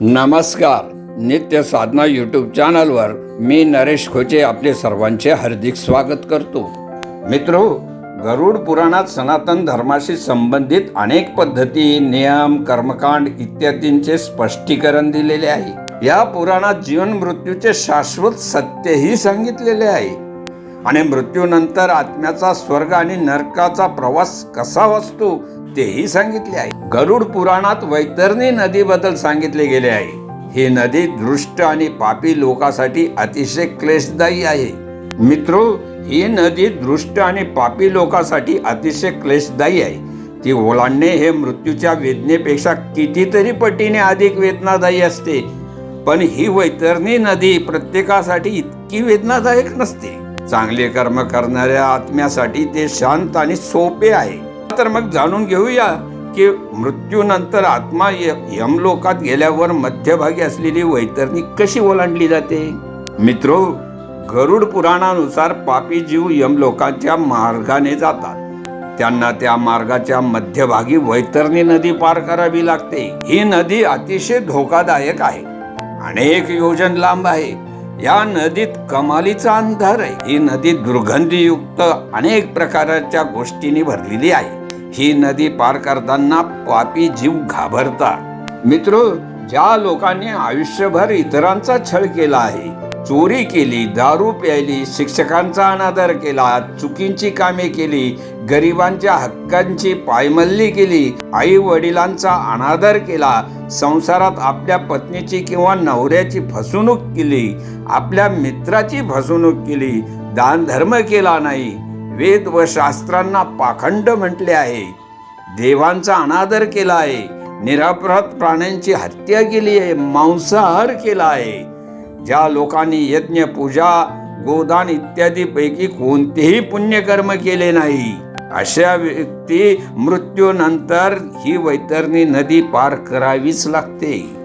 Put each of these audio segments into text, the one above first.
नमस्कार. नित्य साधना यूट्यूब चॅनलवर मी नरेश खोचे आपले सर्वांचे हार्दिक स्वागत करतो. मित्रो गरुड पुराणात सनातन धर्माशी संबंधित अनेक पद्धती नियम कर्मकांड इत्यादींचे स्पष्टीकरण दिलेले आहे. या पुराणात जीवन मृत्यूचे शाश्वत सत्यही सांगितलेले आहे. आणि मृत्यूनंतर आत्म्याचा स्वर्ग आणि नरकाचा प्रवास कसा असतो तेही सांगितले आहे. गरुड पुराणात वैतरणी नदीबद्दल सांगितले गेले आहे. ही नदी दृष्ट आणि पापी लोकांसाठी अतिशय क्लेशदायी आहे. मित्रो ही नदी दृष्ट आणि पापी लोकांसाठी अतिशय क्लेशदायी आहे. ती ओलांडणे हे मृत्यूच्या वेदनेपेक्षा कितीतरी पटीने अधिक वेदनादायी असते. पण ही वैतरणी नदी प्रत्येकासाठी इतकी वेदनादायक नसते. चांगले कर्म करणाऱ्या आत्म्यासाठी ते शांत आणि सोपे आहे. तर मग जाणून घेऊया की मृत्यूनंतर आत्मा य- यमलोकात गेल्यावर मध्यभागी असलेली वैतरणी कशी ओलांडली जाते? मित्रो गरुड पुराणानुसार पापी जीव यमलोकाच्या मार्गाने जातात. त्यांना त्या मार्गाच्या मध्यभागी वैतरणी नदी पार करावी लागते. ही नदी अतिशय धोकादायक आहे. अनेक योजन लांब आहे. या नदीत कमालीचा अंधार आहे. ही नदी दुर्गंधीयुक्त अनेक प्रकारच्या गोष्टींनी भरलेली आहे. ही नदी पार करताना पापी जीव घाबरतात मित्र ज्या लोकांनी आयुष्यभर इतरांचा छळ केला आहे चोरी केली दारू प्यायली शिक्षकांचा अनादर केला चुकींची कामे केली गरिबांच्या हक्कांची पायमल्ली केली आई वडिलांचा अनादर केला संसारात आपल्या पत्नीची किंवा नवऱ्याची फसवणूक केली आपल्या मित्राची फसवणूक केली दान धर्म केला नाही वेद व शास्त्रांना पाखंड म्हटले आहे. देवांचा अनादर केला आहे. निरापराध प्राण्यांची हत्या केली आहे. मांसाहार केला आहे. ज्या लोकांनी यज्ञ पूजा गोदान इत्यादी पैकी कोणतेही पुण्यकर्म केले नाही अशा व्यक्ती मृत्यूनंतर ही वैतरणी नदी पार करावीच लागते.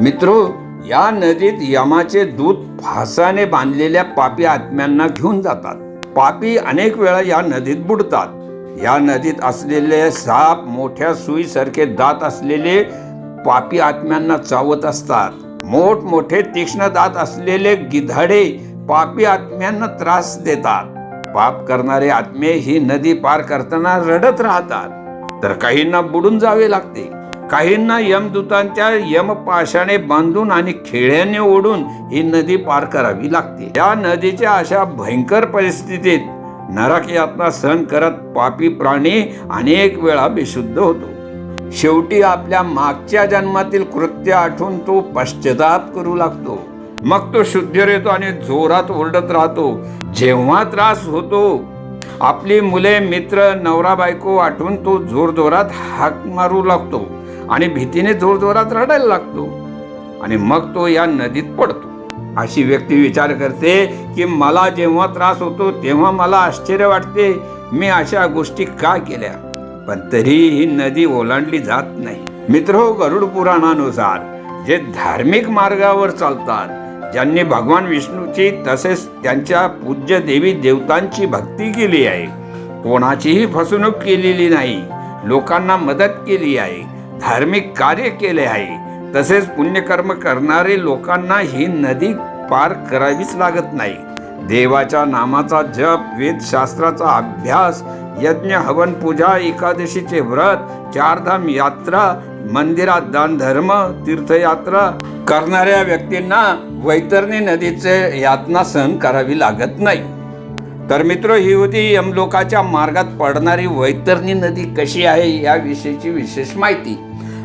मित्रो या नदीत यमाचे दूत फासाने बांधलेल्या पापी आत्म्यांना घेऊन जातात. पापी अनेक वेळा या नदीत बुडतात. या नदीत असलेले साप मोठ्या सुईसारखे दात असलेले पापी आत्म्यांना चावत असतात. मोठमोठे तीक्ष्ण दात असलेले गिधाडे पापी आत्म्यांना त्रास देतात. पाप करणारे आत्मे ही नदी पार करताना रडत राहतात. तर काहींना बुडून जावे लागते. काहींना यमदूतांच्या यमपाशाने बांधून आणि खेळ्याने ओढून ही नदी पार करावी लागते. या नदीच्या अशा भयंकर परिस्थितीत नरक यातना सहन करत पापी प्राणी अनेक वेळा बेशुद्ध होतो. शेवटी आपल्या मागच्या जन्मातील कृत्य आठवून तो पश्चाताप करू लागतो. मग तो शुद्ध येतो आणि जोरात ओरडत राहतो. जेव्हा त्रास होतो आपली मुले मित्र नवरा बायको आठवून तो जोरजोरात हाक मारू लागतो. आणि भीतीने जोरजोरात रडायला लागतो. आणि मग तो या नदीत पडतो. अशी व्यक्ती विचार करते की मला जेव्हा त्रास होतो तेव्हा मला आश्चर्य वाटते मी अशा गोष्टी का केल्या? पण तरी ही नदी ओलांडली जात नाही. मित्र हो, गरुड पुराणानुसार जे धार्मिक मार्गावर चालतात ज्यांनी भगवान विष्णूची तसेच त्यांच्या पूज्य देवी देवतांची भक्ती केली आहे कोणाचीही फसवणूक केलेली नाही लोकांना मदत केली आहे धार्मिक कार्य केले आहे. तसेच पुण्यकर्म करणारे लोकांना ही नदी पार करावीच लागत नाही. देवाच्या नामाचा जप वेदशास्त्राचा अभ्यास यज्ञ हवन पूजा एकादशीचे व्रत चारधाम यात्रा मंदिरात दान धर्म तीर्थयात्रा करणाऱ्या व्यक्तींना वैतरणी नदीचे यातना सहन करावी लागत नाही. तर मित्र ही होती यमलोकाच्या मार्गात पडणारी वैतरणी नदी कशी आहे याविषयीची विशेष माहिती.